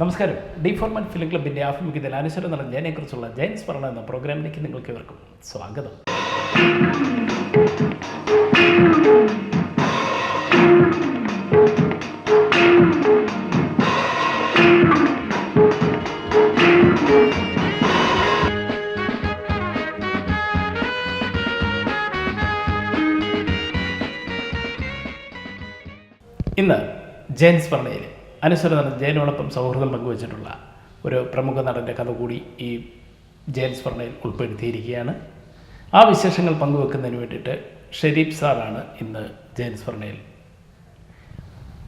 നമസ്കാരം. ഡി ഫോർമാൻ ഫിലിം ക്ലബിന്റെ ആഭിമുഖ്യത്തിൽ അനുസരണം നടന്ന ജയനെക്കുറിച്ചുള്ള ജയൻസ് സ്മരണ എന്ന പ്രോഗ്രാമിലേക്ക് നിങ്ങൾക്ക് ഇവർക്കും സ്വാഗതം. ഇന്ന് ജയൻസ് സ്മരണയിൽ അനുസരണ നടൻ ജയനോടൊപ്പം സൗഹൃദം പങ്കുവച്ചിട്ടുള്ള ഒരു പ്രമുഖ നടന്റെ കഥ കൂടി ഈ ജയൻ സ്മരണയിൽ ഉൾപ്പെടുത്തിയിരിക്കുകയാണ്. ആ വിശേഷങ്ങൾ പങ്കുവെക്കുന്നതിന് വേണ്ടിയിട്ട് ഷെരീഫ് സാറാണ് ഇന്ന് ജയൻ സ്മരണയിൽ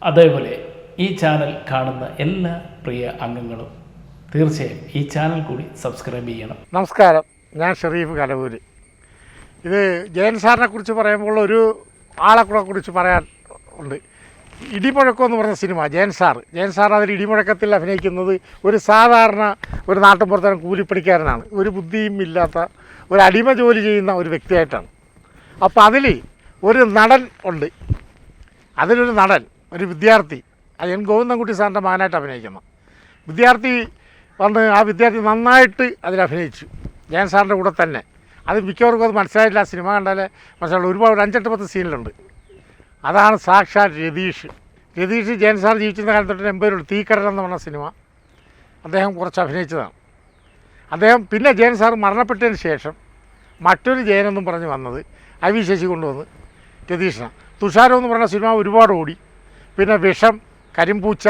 അതേപോലെ ഈ ചാനൽ കാണുന്ന എല്ലാ പ്രിയ അംഗങ്ങളും തീർച്ചയായും ഈ ചാനൽ കൂടി സബ്സ്ക്രൈബ് ചെയ്യണം. നമസ്കാരം. ഞാൻ ഷെറീഫ് കലവൂരി. ഇത് ജയൻ സാറിനെ കുറിച്ച് പറയുമ്പോൾ ഒരു ആളെ കുറിച്ച് പറയാൻ ഉണ്ട്. ഇടിമുഴക്കം എന്ന് പറഞ്ഞ cinema Jayan sir. Jayan sir അതിൽ ഇടിമുഴക്കത്തിൽ അഭിനയിക്കുന്നത് ഒരു സാധാരണ ഒരു നാട്ടുമ്പുറത്തരം കൂലിപ്പണിക്കാരനാണ്. ഒരു ബുദ്ധിയും ഇല്ലാത്ത ഒരു അടിമ ജോലി ചെയ്യുന്ന ഒരു വ്യക്തിയായിട്ടാണ്. അപ്പോൾ അതിൽ ഒരു നടൻ ഉണ്ട്. അതിലൊരു നടൻ ഒരു വിദ്യാർത്ഥി. അത് എൻ ഗോവിന്ദൻകുട്ടി സാറിന്റെ മകനായിട്ട് അഭിനയിക്കുന്നു. വിദ്യാർത്ഥി വന്ന് ആ വിദ്യാർത്ഥി നന്നായിട്ട് അതിൽ അഭിനയിച്ചു. ജയൻ സാറിന്റെ കൂടെ തന്നെ. അത് മിക്കവർക്കും അത് മനസ്സിലായില്ല. സിനിമ കണ്ടാലേ മനസ്സിലാവുള്ളൂ. ഒരുപാട് ഒരു അഞ്ചെട്ട് പത്ത് സീനിലുണ്ട്. അതാണ് സാക്ഷാൽ രതീഷ്. രതീഷ് ജയൻ സാർ ജീവിച്ചിരുന്ന കാലത്ത് തൊട്ട് എൺപതിലുണ്ട് തീക്കടൽ എന്ന് പറഞ്ഞ സിനിമ. അദ്ദേഹം കുറച്ച് അഭിനയിച്ചതാണ്. അദ്ദേഹം പിന്നെ ജയൻ സാർ മരണപ്പെട്ടതിന് ശേഷം മറ്റൊരു ജയനെന്നും പറഞ്ഞ് വന്നത് ഐ വി ശശി കൊണ്ടുവന്ന് രതീഷിനാണ്. തുഷാരം എന്ന് പറഞ്ഞ സിനിമ ഒരുപാട് ഓടി. പിന്നെ വിഷം കരിമ്പൂച്ച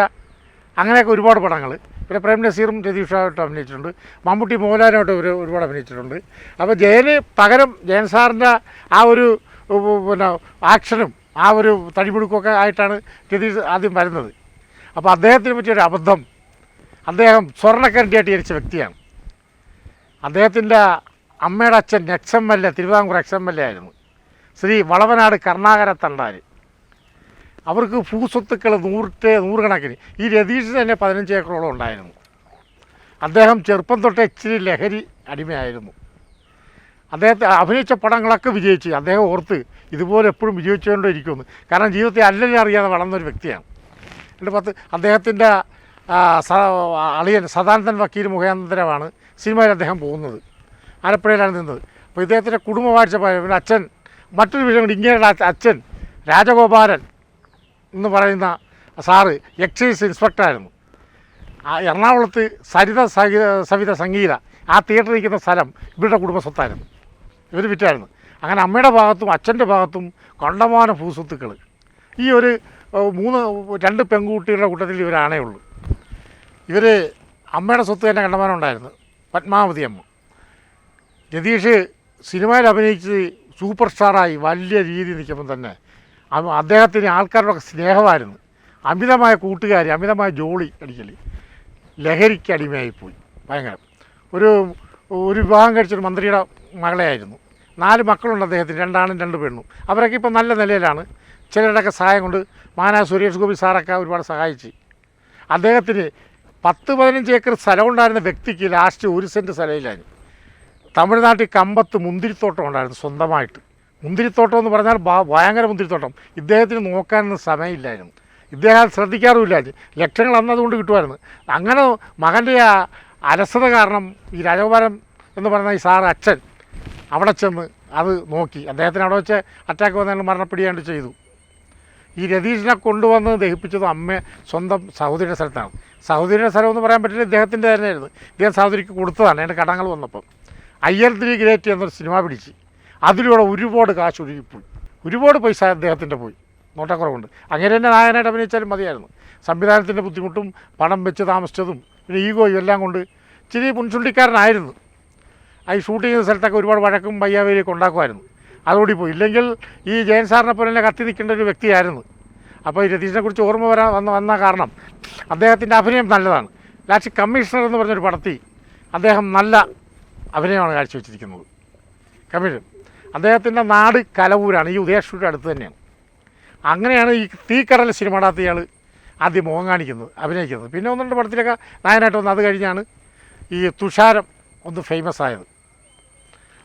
അങ്ങനെയൊക്കെ ഒരുപാട് പടങ്ങൾ പിന്നെ പ്രേം നസീറും രതീഷായിട്ട് അഭിനയിച്ചിട്ടുണ്ട്. മമ്മൂട്ടി മോഹൻലാലുമായിട്ട് ഒരു ഒരുപാട് അഭിനയിച്ചിട്ടുണ്ട്. അപ്പോൾ ജയന് പകരം ജയൻ സാറിന്റെ ആ ഒരു പിന്നെ ആക്ഷനും ആ ഒരു തടിപിടുക്കൊക്കെ ആയിട്ടാണ് രതീഷ് ആദ്യം വരുന്നത്. അപ്പോൾ അദ്ദേഹത്തിനെ പറ്റിയൊരു അബദ്ധം. അദ്ദേഹം സ്വർണക്കരണ്ടിയായിട്ട് ജനിച്ച വ്യക്തിയാണ്. അദ്ദേഹത്തിന്റെ അമ്മയുടെ അച്ഛൻ ex M L A Thiruvithamkoor ex M L A ആയിരുന്നു. ശ്രീ വളവനാട് കർണാകര തണ്ടാർ അവർക്ക് ഭൂസ്വത്തുക്കൾ നൂറിട്ട് നൂറുകണക്കിന് ഈ രതീഷ് തന്നെ പതിനഞ്ച് ഏക്കറോളം ഉണ്ടായിരുന്നു. അദ്ദേഹം ചെറുപ്പം തൊട്ട് ഇച്ചിരി ലഹരി അടിമയായിരുന്നു. അദ്ദേഹത്തെ അഭിനയിച്ച പടങ്ങളൊക്കെ വിജയിച്ച് അദ്ദേഹം ഓർത്ത് ഇതുപോലെ എപ്പോഴും വിജയിച്ചുകൊണ്ടേ ഇരിക്കുമെന്ന് കാരണം ജീവിതത്തെ അല്ലല്ലേ അറിയാതെ വളർന്ന ഒരു വ്യക്തിയാണ്. എന്റെ പത്ത് അദ്ദേഹത്തിന്റെ അളിയൻ സദാനന്ദൻ വക്കീൽ മുഖാന്തരമാണ് സിനിമയിൽ അദ്ദേഹം പോകുന്നത്. ആലപ്പുഴയിലാണ് നിന്നത്. അപ്പോൾ ഇദ്ദേഹത്തിന്റെ കുടുംബവാഴ്ച പിന്നെ അച്ഛൻ മറ്റൊരു വിഷയം കൂടി ഇങ്ങനെ അച്ഛൻ രാജഗോപാലൻ എന്ന് പറയുന്ന സാറ് എക്സൈസ് ഇൻസ്പെക്ടറായിരുന്നു. എറണാകുളത്ത് സരിത സഹിത സവിത സംഗീത ആ തിയേറ്ററിൽ ഇരിക്കുന്ന സ്ഥലം ഇവരുടെ കുടുംബ സ്വത്തായിരുന്നു ഇവർ വിറ്റായിരുന്നു. അങ്ങനെ അമ്മയുടെ ഭാഗത്തും അച്ഛന്റെ ഭാഗത്തും കണ്ടമാന ഭൂസ്വത്തുക്കൾ ഈ ഒരു മൂന്ന് രണ്ട് പെൺകുട്ടികളുടെ കൂട്ടത്തിൽ ഇവരാണേ ഉള്ളൂ. ഇവർ അമ്മയുടെ സ്വത്ത് തന്നെ കണ്ടമാനം ഉണ്ടായിരുന്നു. പത്മാവതി അമ്മ. രതീഷ് സിനിമയിൽ അഭിനയിച്ച് സൂപ്പർ സ്റ്റാറായി വലിയ രീതിയിൽ നിൽക്കുമ്പോൾ തന്നെ അദ്ദേഹത്തിന് ആൾക്കാരുടെ സ്നേഹമായിരുന്നു. അമിതമായ കൂട്ടുകാരി അമിതമായ ജോളി അടിക്കൽ ലഹരിക്ക് അടിമയായിപ്പോയി. ഭയങ്കര. ഒരു ഒരു വിവാഹം കഴിച്ചൊരു മന്ത്രിയുടെ മകളെയായിരുന്നു. നാല് മക്കളുണ്ട് അദ്ദേഹത്തിന്. രണ്ടാണും രണ്ട് പെണ്ണും. അവരൊക്കെ ഇപ്പം നല്ല നിലയിലാണ്. ചിലരുടെയൊക്കെ സഹായം കൊണ്ട് മാനാ സുരേഷ് ഗോപി സാറൊക്കെ ഒരുപാട് സഹായിച്ച്. അദ്ദേഹത്തിന് പത്ത് പതിനഞ്ച് ഏക്കർ സ്ഥലം ഉണ്ടായിരുന്ന വ്യക്തിക്ക് ലാസ്റ്റ് ഒരു സെന്റ് സ്ഥലമില്ലായിരുന്നു. തമിഴ്നാട്ടിൽ കമ്പത്ത് മുന്തിരിത്തോട്ടം ഉണ്ടായിരുന്നു സ്വന്തമായിട്ട്. മുന്തിരിത്തോട്ടം എന്ന് പറഞ്ഞാൽ ഭയങ്കര മുന്തിരിത്തോട്ടം. ഇദ്ദേഹത്തിന് നോക്കാനൊന്നും സമയമില്ലായിരുന്നു. ഇദ്ദേഹം ശ്രദ്ധിക്കാറുമില്ലായിരുന്നു. ലക്ഷങ്ങൾ അന്നതുകൊണ്ട് കിട്ടുമായിരുന്നു. അങ്ങനെ മകന്റെ ആ അലസത കാരണം ഈ രാജകുമാരൻ എന്ന് പറയുന്ന ഈ സാറ് അച്ഛൻ അവിടെ ചെന്ന് അത് നോക്കി. അദ്ദേഹത്തിന് അവിടെ വെച്ച് അറ്റാക്ക് വന്നതിന് മരണപ്പെടുകയാണ്ട് ചെയ്തു. ഈ രതീഷിനെ കൊണ്ടുവന്ന് ദഹിപ്പിച്ചത് അമ്മ സ്വന്തം സഹോദരിയുടെ സ്ഥലത്താണ്. സഹോദരിയുടെ സ്ഥലം എന്ന് പറയാൻ പറ്റില്ല ഇദ്ദേഹത്തിന്റെ തന്നെയായിരുന്നു. ഇദ്ദേഹം സഹോദരിക്ക് കൊടുത്തതാണ്. എന്റെ കടങ്ങൾ വന്നപ്പം അയ്യർ ത്രീ ഗ്രേറ്റ് എന്നൊരു സിനിമ പിടിച്ച് അതിലൂടെ ഒരുപാട് കാശ് ഒഴുകിപ്പോയി. ഒരുപാട് പൈസ അദ്ദേഹത്തിന്റെ പോയി. നോട്ടക്കുറവുണ്ട്. അങ്ങനെ തന്നെ നായകനായിട്ട് അഭിനയിച്ചാലും മതിയായിരുന്നു. സംവിധാനത്തിന്റെ ബുദ്ധിമുട്ടും പണം വെച്ച് താമസിച്ചതും പിന്നെ ഈഗോയും എല്ലാം കൊണ്ട് ഇച്ചിരി മുൻചുണ്ടിക്കാരനായിരുന്നു ഈ ഷൂട്ട് ചെയ്യുന്ന സ്ഥലത്തൊക്കെ ഒരുപാട് വഴക്കും വയ്യാവേലിയൊക്കെ ഉണ്ടാക്കുമായിരുന്നു. അതുകൂടി പോയി. ഇല്ലെങ്കിൽ ഈ ജയൻ സാറിനെ പോലെ തന്നെ കത്തി നിൽക്കേണ്ട ഒരു വ്യക്തിയായിരുന്നു. അപ്പോൾ ഈ രതീഷിനെ കുറിച്ച് ഓർമ്മ വരാൻ വന്ന വന്ന കാരണം അദ്ദേഹത്തിന്റെ അഭിനയം നല്ലതാണ്. ലാസ്റ്റ് കമ്മീഷണർ എന്ന് പറഞ്ഞൊരു പടത്തി അദ്ദേഹം നല്ല അഭിനയമാണ് കാഴ്ചവെച്ചിരിക്കുന്നത്. കമ്മീഷൻ അദ്ദേഹത്തിന്റെ നാട് കലവൂരാണ്. ഈ ഉദയശ്വരുടെ അടുത്ത് തന്നെയാണ്. അങ്ങനെയാണ് ഈ തീക്കടൽ സിനിമയുടെ ഇയാൾ ആദ്യം മുഖം കാണിക്കുന്നത് അഭിനയിക്കുന്നത്. പിന്നെ ഒന്ന് പടത്തിലൊക്കെ നായനായിട്ട് വന്ന് അത് കഴിഞ്ഞാണ് ഈ തുഷാരം ഒന്ന് ഫേമസ് ആയത്.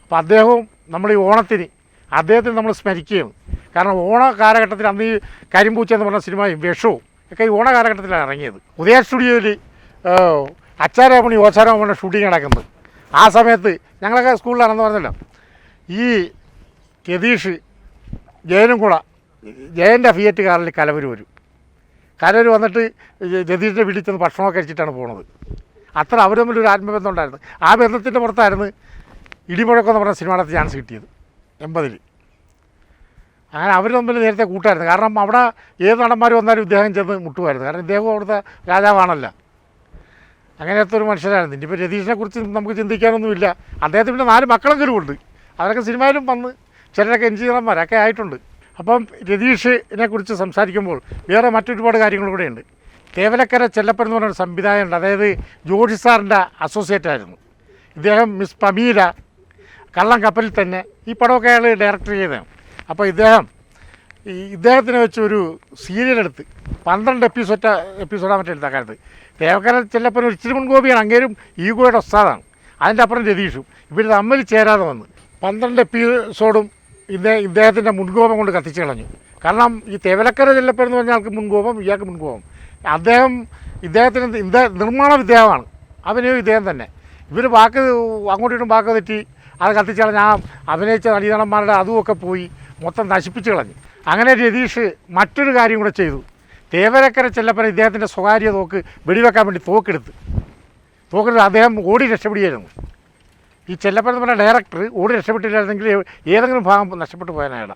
അപ്പോൾ അദ്ദേഹവും നമ്മൾ ഈ ഓണത്തിന് അദ്ദേഹത്തിന് നമ്മൾ സ്മരിക്കുകയാണ്. കാരണം ഓണ കാലഘട്ടത്തിൽ അന്ന് ഈ കരിമ്പൂച്ച എന്ന് പറഞ്ഞ സിനിമയും വിഷവും ഒക്കെ ഈ ഓണ കാലഘട്ടത്തിലാണ് ഇറങ്ങിയത്. ഉദയ സ്റ്റുഡിയോയിൽ അച്ചാരാമണി ഓച്ചാരമണി ഷൂട്ടിംഗ് നടക്കുന്നത്. ആ സമയത്ത് ഞങ്ങളൊക്കെ സ്കൂളിലാണെന്ന് പറഞ്ഞല്ലോ. ഈ രതീഷ് ജയനും കൂടെ ജയന്റെ ഫിയറ്റ് കാറിൽ കലവര് വരും. കലവര് വന്നിട്ട് രതീഷിന്റെ വീട്ടിൽ ഭക്ഷണമൊക്കെ കഴിച്ചിട്ടാണ് പോണത്. അത്ര അവർ തമ്മിൽ ഒരു ആത്മബന്ധം ഉണ്ടായിരുന്നു. ആ ബന്ധത്തിന്റെ പുറത്തായിരുന്നു ഇടിമുഴക്കം എന്ന് പറഞ്ഞ സിനിമയുടെ ചാൻസ് കിട്ടിയത്. എൺപതിൽ അങ്ങനെ അവർ തമ്മിൽ നേരത്തെ കൂട്ടായിരുന്നു. കാരണം അവിടെ ഏത് നടന്മാർ വന്നാലും ഇദ്ദേഹം ചെന്ന് മുട്ടുമായിരുന്നു. കാരണം ഇദ്ദേഹം അവിടുത്തെ രാജാവാണല്ലോ. അങ്ങനത്തെ ഒരു മനുഷ്യരായിരുന്നു. ഇനിയിപ്പോൾ രതീഷിനെ കുറിച്ച് നമുക്ക് ചിന്തിക്കാനൊന്നുമില്ല. അദ്ദേഹത്തിന് പിന്നെ നാല് മക്കളെങ്കിലും ഉണ്ട്. അവരൊക്കെ സിനിമയിലും വന്ന് ചിലരൊക്കെ എഞ്ചിനീയർമാരൊക്കെ ആയിട്ടുണ്ട്. അപ്പം രതീഷിനെ കുറിച്ച് സംസാരിക്കുമ്പോൾ വേറെ മറ്റൊരുപാട് കാര്യങ്ങൾ കൂടെയുണ്ട് തേവലക്കര ചെല്ലപ്പൻ എന്ന് പറഞ്ഞൊരു സംവിധായകനുണ്ട്. അതായത് ജോഷി സാറിന്റെ അസോസിയേറ്റ് ആയിരുന്നു. ഇദ്ദേഹം മിസ് പമീല കള്ളം കപ്പലിൽ തന്നെ ഈ പടമൊക്കെ അയാൾ ഡയറക്റ്റ് ചെയ്തതാണ്. അപ്പോൾ ഇദ്ദേഹം ഈ ഇദ്ദേഹത്തിനെ വെച്ച് ഒരു സീരിയൽ എടുത്ത് പന്ത്രണ്ട് എപ്പിസോഡ് എപ്പിസോഡാണ് മറ്റേ എടുത്ത കാലത്ത്. ദേവക്കര ചെല്ലപ്പൻ ഒരു ഇച്ചിരി മുൻകോപിയാണ്. അങ്ങേരും ഈഗോയുടെ ഒസ്താദാണ് അതിന്റെ അപ്പുറം രതീഷും. ഇവർ തമ്മിൽ ചേരാതെ വന്ന് പന്ത്രണ്ട് എപ്പിസോഡും ഇദ്ദേഹം ഇദ്ദേഹത്തിന്റെ മുൻകോപം കൊണ്ട് കത്തിച്ച് കളഞ്ഞു. കാരണം ഈ തേവലക്കര ചെല്ലപ്പൻ എന്ന് പറഞ്ഞ ആൾക്ക് മുൻകോപം ഇയാൾക്ക് മുൻകോപം. അദ്ദേഹം ഇദ്ദേഹത്തിന് ഇദ്ദേഹ നിർമ്മാണ വിദ്യാവാണ് അഭിനയം ഇദ്ദേഹം തന്നെ. ഇവർ വാക്ക് അങ്ങോട്ടും ബാക്ക് വാക്ക് തെറ്റി അത് കത്തിച്ച് കളഞ്ഞ് ആ അഭിനയിച്ച നടീനടന്മാരുടെ അതുമൊക്കെ പോയി മൊത്തം നശിപ്പിച്ച് കളഞ്ഞു. അങ്ങനെ രതീഷ് മറ്റൊരു കാര്യം കൂടെ ചെയ്തു. തേവരക്കര ചെല്ലപ്പൻ ഇദ്ദേഹത്തിന്റെ സ്വകാര്യ തോക്ക് വെടിവെക്കാൻ വേണ്ടി തോക്കെടുത്ത്. തോക്കെടുത്ത് അദ്ദേഹം ഓടി രക്ഷപ്പെടുകയായിരുന്നു. ഈ ചെല്ലപ്പൻ എന്ന് പറഞ്ഞ ഡയറക്ടർ ഓടി രക്ഷപ്പെട്ടില്ലായിരുന്നെങ്കിൽ ഏതെങ്കിലും ഭാഗം നഷ്ടപ്പെട്ടു പോയാനാണ്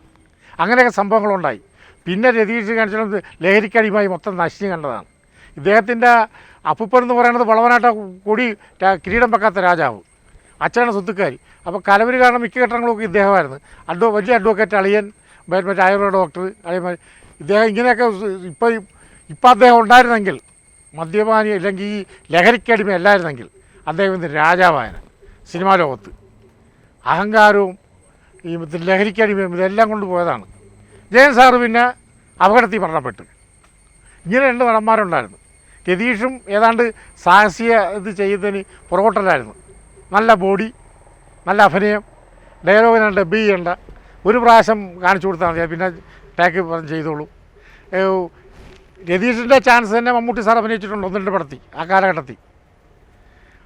അങ്ങനെയൊക്കെ സംഭവങ്ങളുണ്ടായി. പിന്നെ രതീഷ് കാണിച്ചത് ലഹരിക്കടിയുമായി മൊത്തം നശിച്ചു കണ്ടതാണ്. ഇദ്ദേഹത്തിന്റെ അപ്പൂപ്പൻ എന്ന് പറയുന്നത് വളവനാട്ട കൊടി കിരീടം വെക്കാത്ത രാജാവ്. അച്ഛനാണ് സ്വത്തുക്കാരി. അപ്പോൾ കലവര് കാരണം മിക്ക ഘട്ടങ്ങളൊക്കെ ഇദ്ദേഹമായിരുന്നു. അഡ്വ വലിയ അഡ്വക്കേറ്റ് അളിയൻ മറ്റേ ആയുർവേദ ഡോക്ടർ അളിയൻ ഇദ്ദേഹം ഇങ്ങനെയൊക്കെ ഇപ്പോൾ ഇപ്പം അദ്ദേഹം ഉണ്ടായിരുന്നെങ്കിൽ മദ്യപാനി അല്ലെങ്കിൽ ഈ ലഹരിക്കടിമ അല്ലായിരുന്നെങ്കിൽ അദ്ദേഹം ഇന്ന് രാജാവായന സിനിമാ ലോകത്ത്. അഹങ്കാരവും ഈ ലഹരിക്കടിമയും ഇതെല്ലാം കൊണ്ട് പോയതാണ്. ജയൻ സാറ് പിന്നെ അപകടത്തിൽ മരണപ്പെട്ടു. ഇങ്ങനെ രണ്ട് നടന്മാരുണ്ടായിരുന്നു. രതീഷും ഏതാണ്ട് സാഹസിക ഇത് ചെയ്യുന്നതിന് പുറകോട്ടല്ലായിരുന്നു. നല്ല ബോഡി നല്ല അഭിനയം. ഡയലോഗിന് ബി ഉണ്ട് ഒരു പ്രാവശ്യം കാണിച്ചു കൊടുത്താൽ മതി പിന്നെ ടേക്ക് ചെയ്തോളൂ. രതീഷിന്റെ ചാൻസ് തന്നെ മമ്മൂട്ടി സാർ അഭിനയിച്ചിട്ടുണ്ട് ഒന്ന് പടത്തി ആ കാലഘട്ടത്തിൽ.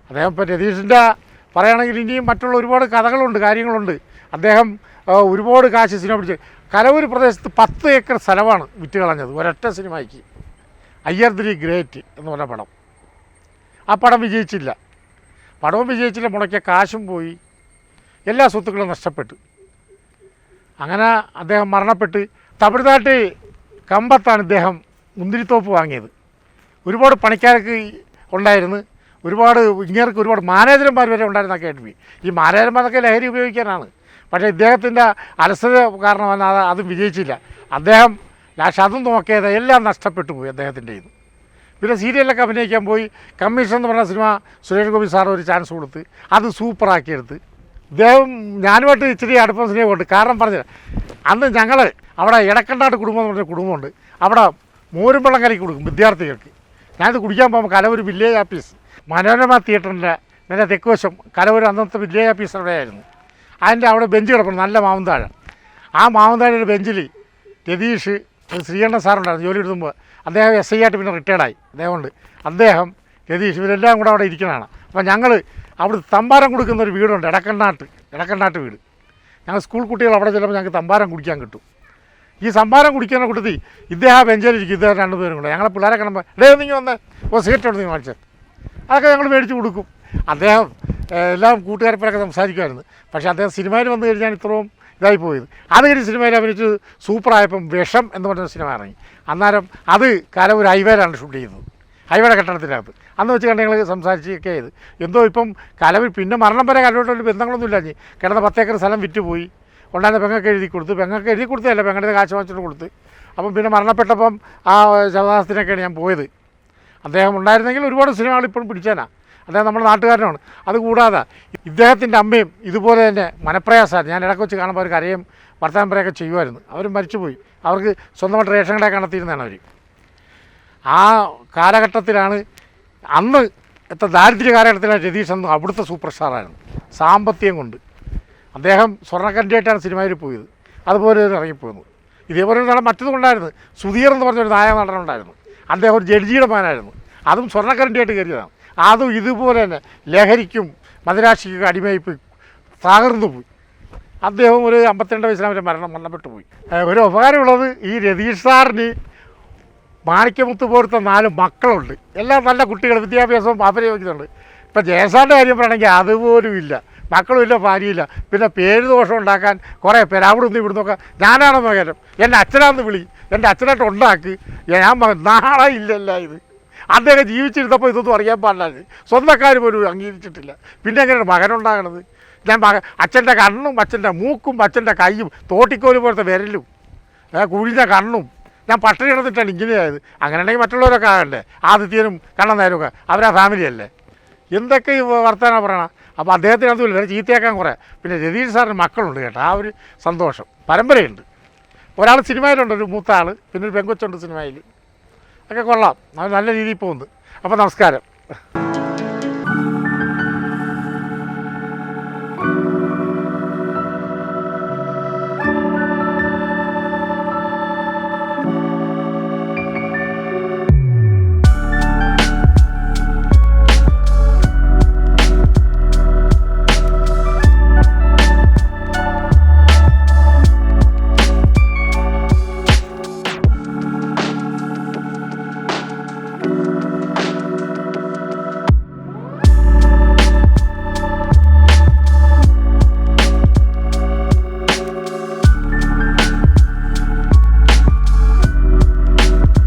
അദ്ദേഹം ഇപ്പം രതീഷിന്റെ പറയുകയാണെങ്കിൽ ഇനിയും മറ്റുള്ള ഒരുപാട് കഥകളുണ്ട് കാര്യങ്ങളുണ്ട്. അദ്ദേഹം ഒരുപാട് കാശ് സിനിമ പിടിച്ച് കലവൂർ പ്രദേശത്ത് പത്ത് ഏക്കർ സ്ഥലമാണ് വിറ്റ് കളഞ്ഞത് ഒരൊറ്റ സിനിമയ്ക്ക്. അയ്യർ ദി ഗ്രേറ്റ് എന്ന് പറഞ്ഞ പടം. ആ പടം വിജയിച്ചില്ല. പടവും വിജയിച്ചില്ല മുടക്കിയ കാശും പോയി. എല്ലാ സ്വത്തുക്കളും നഷ്ടപ്പെട്ടു. അങ്ങനെ അദ്ദേഹം മരണപ്പെട്ട് തമിഴ്നാട്ടിൽ കമ്പത്താണ് ഇദ്ദേഹം മുന്തിരിത്തോപ്പ് വാങ്ങിയത്. ഒരുപാട് പണിക്കാർക്ക് ഉണ്ടായിരുന്നു. ഒരുപാട് ഇങ്ങേർക്ക് ഒരുപാട് മാനേജർമാർ വരെ ഉണ്ടായിരുന്ന കേട്ടു ഈ മാനേജർമാരൊക്കെ ലഹരി ഉപയോഗിക്കാനാണ്. പക്ഷേ ഇദ്ദേഹത്തിന്റെ അലസത കാരണം അത് അതും വിജയിച്ചില്ല. അദ്ദേഹം ലാസ്റ്റ് അതും നോക്കിയത് എല്ലാം നഷ്ടപ്പെട്ടു പോയി അദ്ദേഹത്തിന്റെ ഇത് പിന്നെ സീരിയലൊക്കെ അഭിനയിക്കാൻ പോയി കമ്മീഷൻ എന്ന് പറഞ്ഞ സിനിമ സുരേഷ് ഗോപി സാർ ഒരു ചാൻസ് കൊടുത്ത് അത് സൂപ്പറാക്കിയെടുത്ത് ഇദ്ദേഹം ഞാനുമായിട്ട് ഇച്ചിരി അടുപ്പം സ്നേഹമുണ്ട്. കാരണം പറഞ്ഞത് അന്ന് ഞങ്ങൾ അവിടെ ഇടക്കണ്ടാട്ട് കുടുംബം എന്ന് പറഞ്ഞ കുടുംബമുണ്ട്. അവിടെ മോരും വെള്ളം കലക്കി കൊടുക്കും വിദ്യാർത്ഥികൾക്ക്. ഞാനിത് കുടിക്കാൻ പോകുമ്പോൾ കലവൂർ വില്ലേജ് ഓഫീസ് മനോരമ തിയേറ്ററിന്റെ നേരെ തെക്കുവശം കലവൂർ അന്നത്തെ വില്ലേജ് ഓഫീസ് അവിടെയായിരുന്നു. അതിന്റെ അവിടെ ബെഞ്ച് കിടപ്പുണ്ട് നല്ല മാവന്താഴ. ആ മാവുന്താഴയുടെ ബെഞ്ചിൽ രതീഷ് ശ്രീകണ്ഠൻ സാറുണ്ടായിരുന്നു ജോലി എടുക്കുമ്പോൾ അദ്ദേഹം എസ് ഐ ആയിട്ട് പിന്നെ റിട്ടയർഡായി അദ്ദേഹം കൊണ്ട് അദ്ദേഹം രതീഷ് ഇവരെല്ലാം കൂടെ അവിടെ ഇരിക്കുന്നതാണ് അപ്പോൾ ഞങ്ങൾ അവിടെ തമ്പാരം കൊടുക്കുന്ന ഒരു വീടുണ്ട്. ഇടക്കണ്ണാട്ട് ഇടക്കണ്ണാട്ട് വീട്. ഞങ്ങൾ സ്കൂൾ കുട്ടികൾ അവിടെ ചെല്ലുമ്പോൾ ഞങ്ങൾക്ക് തമ്പാരം കുടിക്കാൻ കിട്ടും. ഈ സംഭാരം കുടിക്കുന്ന കൂട്ടത്തി ഇദ്ദേഹം ബെഞ്ചിലിരിക്കും ഇദ്ദേഹം രണ്ടുപേരും കൂടെ. ഞങ്ങളെ പിള്ളേരെ കാണുമ്പോൾ ഡേ നിങ്ങൾ വന്ന്. ഓ സിഗരറ്റ് എടുത്ത് കാണിച്ചത് അതൊക്കെ ഞങ്ങൾ മേടിച്ച് കൊടുക്കും. അദ്ദേഹം എല്ലാം കൂട്ടുകാരപ്പരൊക്കെ സംസാരിക്കുമായിരുന്നു. പക്ഷേ അദ്ദേഹം സിനിമയിൽ വന്നു കഴിഞ്ഞാൽ ഇത്രയും ഇതായി പോയത് അത് കഴിഞ്ഞ് സിനിമയിൽ അഭിനയിച്ച് സൂപ്പറായപ്പം വിഷം എന്ന് പറഞ്ഞ സിനിമ ഇറങ്ങി. അന്നേരം അത് കാലം ഒരു ഹൈവേയിലാണ് ഷൂട്ട് ചെയ്യുന്നത്. ഹൈവേയുടെ കെട്ടിടത്തിനകത്ത്. അന്ന് വെച്ച് കണ്ട് ഞങ്ങൾ സംസാരിച്ചൊക്കെ ചെയ്ത്. എന്തോ ഇപ്പം കലവിൽ പിന്നെ മരണം വരെ കലവിട്ടൊരു ബന്ധങ്ങളൊന്നും ഇല്ല കിടന്ന പത്തേക്കർ സ്ഥലം വിറ്റുപോയി. ഉണ്ടായിരുന്ന പെങ്ങൾക്ക് എഴുതി കൊടുത്ത്. പെങ്ങൾക്ക് എഴുതി കൊടുത്തതല്ല പെങ്ങളുടെ കാശ് വാങ്ങിച്ചിട്ട് കൊടുത്ത്. അപ്പം പിന്നെ മരണപ്പെട്ടപ്പം ആ ശവദാസത്തിനൊക്കെയാണ് ഞാൻ പോയത്. അദ്ദേഹം ഉണ്ടായിരുന്നെങ്കിൽ ഒരുപാട് സിനിമകൾ ഇപ്പോഴും പിടിച്ചേനാ. അദ്ദേഹം നമ്മുടെ നാട്ടുകാരനാണ്. അതുകൂടാതെ ഇദ്ദേഹത്തിന്റെ അമ്മയും ഇതുപോലെ തന്നെ മനപ്രയാസമായിരുന്നു. ഞാൻ ഇടയ്ക്ക് വെച്ച് കാണുമ്പോൾ അവർ കരയും വർത്തമാനം പറയുകയൊക്കെ ചെയ്യുമായിരുന്നു. അവർ മരിച്ചുപോയി. അവർക്ക് സ്വന്തമായിട്ട് റേഷൻ കട കണ്ടെത്തിയിരുന്നതാണ് അവർ ആ കാലഘട്ടത്തിലാണ് അന്ന് എത്ര ദാരിദ്ര്യ കാലഘട്ടത്തിലാണ് രതീഷ് അന്ന് അവിടുത്തെ സൂപ്പർ സ്റ്റാറായിരുന്നു. സാമ്പത്തികം കൊണ്ട്. അദ്ദേഹം സ്വർണക്കണ്ടിയായിട്ടാണ് സിനിമയിൽ പോയത്. അതുപോലെ ഒരു ഇറങ്ങിപ്പോകുന്നത് ഇതേപോലെ ഒരു നടൻ മറ്റൊന്നും ഉണ്ടായിരുന്നു. സുധീർ എന്ന് പറഞ്ഞൊരു നായക നടനുണ്ടായിരുന്നു അദ്ദേഹം ഒരു ജഡ്ജിയുടെ മാനായിരുന്നു അതും സ്വർണക്കരണ്ടിയായിട്ട് കയറിയതാണ്. അതും ഇതുപോലെ തന്നെ. ലഹരിക്കും മദരാശിക്കും അടിമയായി പോയി. തകർന്നു പോയി. അദ്ദേഹം ഒരു അമ്പത്തിരണ്ട് വയസ്സിൽ അവരെ മരണം മരണപ്പെട്ടു പോയി. ഒരു ഉപകാരമുള്ളത് ഈ രതീഷ് സാറിന് മാണിക്യമുത്ത് പോലത്തെ നാല് മക്കളുണ്ട്. എല്ലാം നല്ല കുട്ടികൾ വിദ്യാഭ്യാസവും അപരയോഗിക്കുന്നുണ്ട് ഇപ്പം ജയസാറിന്റെ കാര്യം പറയണമെങ്കിൽ അതുപോലും ഇല്ല. മക്കളുമില്ല ഭാര്യയില്ല. പിന്നെ പേര് ദോഷം ഉണ്ടാക്കാൻ കുറേ പേര് അവിടെ നിന്ന് ഇവിടുന്ന് നിന്നൊക്കെ ഞാനാണ് മകരം എന്റെ അച്ഛനാന്ന് വിളി. എന്റെ അച്ഛനായിട്ട് ഉണ്ടാക്കി. ഞാൻ നാളെ ഇല്ലല്ല ഇത്. അദ്ദേഹം ജീവിച്ചിരുന്നപ്പോൾ ഇതൊന്നും അറിയാൻ പാടില്ല. സ്വന്തക്കാർ പോലും അംഗീകരിച്ചിട്ടില്ല. പിന്നെ എങ്ങനെയാണ് മകനുണ്ടാകണത്? ഞാൻ മക അച്ഛന്റെ കണ്ണും അച്ഛന്റെ മൂക്കും അച്ഛന്റെ കൈയും തോട്ടിക്കോൽ പോലത്തെ വിരലും കുഴിഞ്ഞ കണ്ണും ഞാൻ പട്ടിണി കിടന്നിട്ടാണ് ഇങ്ങനെയായത്. അങ്ങനെ ഉണ്ടെങ്കിൽ മറ്റുള്ളവരൊക്കെ ആകണ്ടേ? ആദിത്യനും കണ്ണൻ ഒക്കെ അവരാ ഫാമിലി അല്ലേ? എന്തൊക്കെ ഈ വർത്തമാനം പറയണം? അപ്പോൾ അദ്ദേഹത്തിന് അതുമില്ല വേറെ ചീത്തയാക്കാൻ കുറേ. പിന്നെ രതീഷ് സാറിന് മക്കളുണ്ട് കേട്ടോ. ആ ഒരു സന്തോഷം. പരമ്പരയുണ്ട്. ഒരാൾ സിനിമയിലുണ്ട് ഒരു മൂത്ത ആൾ പിന്നെ ഒരു പെങ്കൊച്ചുണ്ട് സിനിമയിൽ ഒക്കെ കൊള്ളാം. അത് നല്ല രീതിയിൽ പോകുന്നു. അപ്പോൾ നമസ്കാരം.